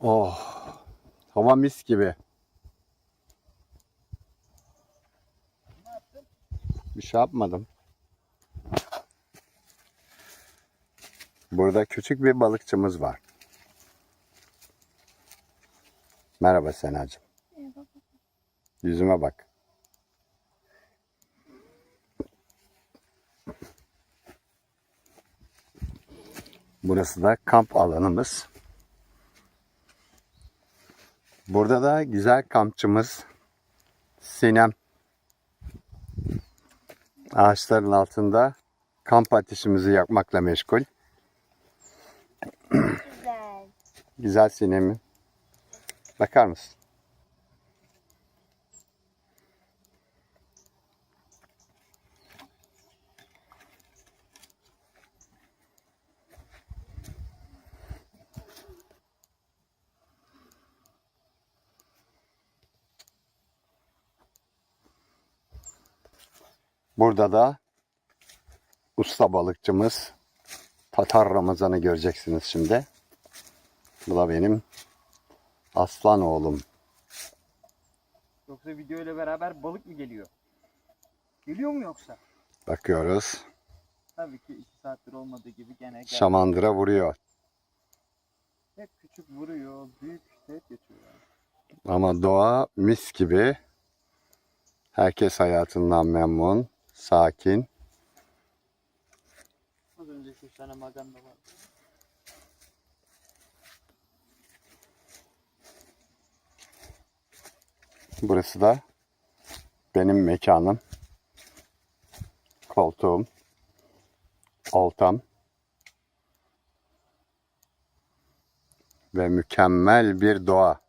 Oh. Hava mis gibi. Bir şey yapmadım. Burada küçük bir balıkçımız var. Merhaba Senacığım. Yüzüme bak. Burası da kamp alanımız. Burada da güzel kampçımız Sinem. Ağaçların altında kamp ateşimizi yakmakla meşgul. Güzel. Güzel Sinem'im. Bakar mısın? Burada da usta balıkçımız Tatar Ramazan'ı göreceksiniz şimdi. Bu da benim aslan oğlum. Yoksa video ile beraber balık mı geliyor? Geliyor mu yoksa? Bakıyoruz. Tabii ki 2 saattir olmadığı gibi gene geldi. Şamandıra vuruyor. Hep küçük vuruyor, büyük işte hep geçiyor. Ama doğa mis gibi. Herkes hayatından memnun, sakin. Az önce şu tane maganda var. Burası da benim mekanım. Koltuğum. Oltam. Ve mükemmel bir doğa.